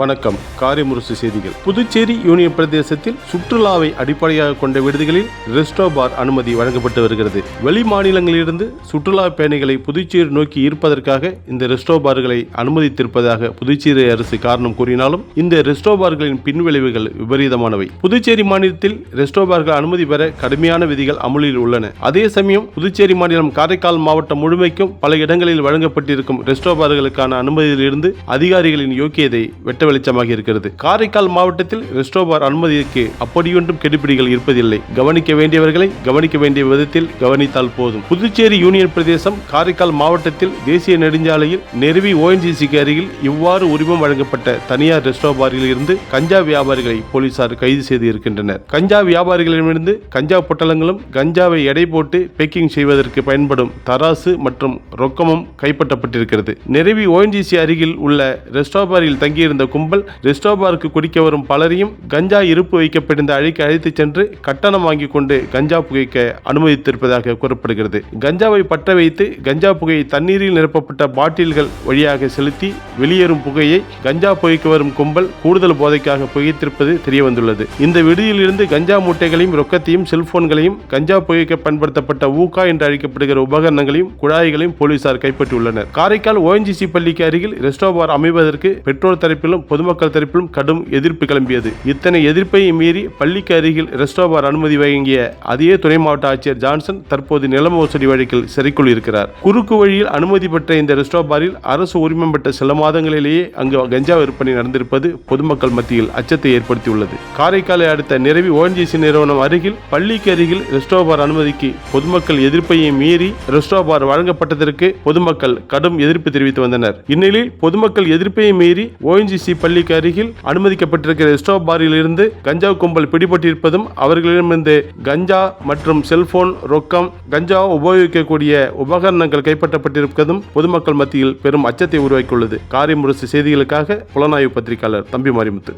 வணக்கம். காரிமுரசு செய்திகள். புதுச்சேரி யூனியன் பிரதேசத்தில் சுற்றுலாவை அடிப்படையாக கொண்ட விடுதிகளில் ரெஸ்டோ பார் அனுமதி வழங்கப்பட்டு வருகிறது. வெளி மாநிலங்களிலிருந்து சுற்றுலா பயணிகளை புதுச்சேரி நோக்கி ஈர்ப்பதற்காக இந்த ரெஸ்டோ பார்களை அனுமதித்திருப்பதாக புதுச்சேரி அரசு காரணம் கூறினாலும் இந்த ரெஸ்டோ பார்களின் பின்விளைவுகள் விபரீதமானவை. புதுச்சேரி மாநிலத்தில் ரெஸ்டோ பார்கள் அனுமதி பெற கடுமையான விதிகள் அமுலில் உள்ளன. அதே சமயம் புதுச்சேரி மாநிலம் காரைக்கால் மாவட்டம் முழுமைக்கும் பல இடங்களில் வழங்கப்பட்டிருக்கும் ரெஸ்டோ பார்களுக்கான அனுமதியிலிருந்து அதிகாரிகளின் யோக்கியதை வெட்ட வெளிச்சமாக இருக்கிறது. காரைக்கால் மாவட்டத்தில் ரெஸ்டோபார் அனுமதிக்கு அப்படியொன்றும் கெடுபிடிகள் இருப்பதில்லை. கவனிக்க வேண்டியவர்களை கவனிக்க வேண்டிய விதத்தில் கவனித்தால் போதும். புதுச்சேரி யூனியன் பிரதேசம் காரைக்கால் மாவட்டத்தில் தேசிய நெடுஞ்சாலையில் நெருவி ஓஎன்ஜிசிக்கு அருகில் இவ்வாறு உரிமம் வழங்கப்பட்ட தனியார் ரெஸ்டோ பாரில் இருந்து கஞ்சா வியாபாரிகளை போலீசார் கைது செய்து இருக்கின்றனர் கஞ்சா வியாபாரிகளிடமிருந்து கஞ்சா பொட்டலங்களும் கஞ்சாவை எடை போட்டு பேக்கிங் செய்வதற்கு பயன்படும் தராசு மற்றும் ரொக்கமும் கைப்பற்றப்பட்டிருக்கிறது. நெருவி ஓஎன்ஜிசி அருகில் உள்ள ரெஸ்டோபாரில் தங்கியிருந்த கும்பல் ரெஸ்டோபாருக்கு குடிக்க வரும் பலரையும் கஞ்சா இருப்பு வைக்கப்பட்டிருந்த அழைக்கு அழைத்துச் சென்று கட்டணம் வாங்கி கொண்டு கஞ்சா புகைக்க அனுமதித்திருப்பதாக கூறப்படுகிறது. கஞ்சாவை பற்ற வைத்து கஞ்சா புகையை தண்ணீரில் நிரப்பப்பட்ட பாட்டில்கள் வழியாக செலுத்தி வெளியேறும் புகையை கஞ்சா புகைக்கு வரும் கும்பல் கூடுதல் போதைக்காக புகைத்திருப்பது தெரியவந்துள்ளது. இந்த விடுதியிலிருந்து கஞ்சா மூட்டைகளையும் ரொக்கத்தையும் செல்போன்களையும் கஞ்சா புகைக்க பயன்படுத்தப்பட்ட ஊகா என்று அழைக்கப்படுகிற உபகரணங்களையும் குழாய்களையும் போலீசார் கைப்பற்றியுள்ளனர். காரைக்கால் ஓஎன்ஜிசி பள்ளிக்கு அருகில் ரெஸ்டோபார் அமைவதற்கு பெற்றோர் தரப்பிலும் பொதுமக்கள் தரப்பிலும் கடும் எதிர்ப்பு கிளம்பியது. இத்தனை எதிர்ப்பை மீறி பள்ளிக்கு அருகில் ரெஸ்டோபார் அனுமதி வழங்கிய அதே துணை மாவட்ட ஆட்சியர் ஜான்சன் தற்போது நில மோசடி வழக்கில் சிறைக்குள் இருக்கிறார். குறுக்கு வழியில் அனுமதி பெற்ற இந்த ரெஸ்டோபாரில் அரசு உரிமம் பெற்ற சில மாதங்களிலேயே அங்கு கஞ்சா விற்பனை நடந்திருப்பது பொதுமக்கள் மத்தியில் அச்சத்தை ஏற்படுத்தியுள்ளது. காரைக்காலை அடுத்த நிறவி ஓஎன்ஜிசி நிறுவனம் அருகில் பள்ளிக்கு அருகில் ரெஸ்டோபார் அனுமதிக்கு பொதுமக்கள் எதிர்ப்பையை மீறி ரெஸ்டோபார் வழங்கப்பட்டதற்கு பொதுமக்கள் கடும் எதிர்ப்பு தெரிவித்து வந்தனர். இந்நிலையில் பொதுமக்கள் எதிர்ப்பை மீறி ஓஎன்ஜிசி பள்ளிக்கு அருகில் அனுமதிக்கப்பட்டிருக்கிற ரெஸ்டோ பாரில் இருந்து கஞ்சா கும்பல் பிடிபட்டிருப்பதும் அவர்களிடமிருந்து கஞ்சா மற்றும் செல்போன் ரொக்கம் கஞ்சா உபயோகிக்கக்கூடிய உபகரணங்கள் கைப்பற்றப்பட்டிருப்பதும் பொதுமக்கள் மத்தியில் பெரும் அச்சத்தை உருவாக்கியுள்ளது. காரியமுரசு செய்திகளுக்காக புலனாய்வு பத்திரிகையாளர் தம்பி மாரிமுத்து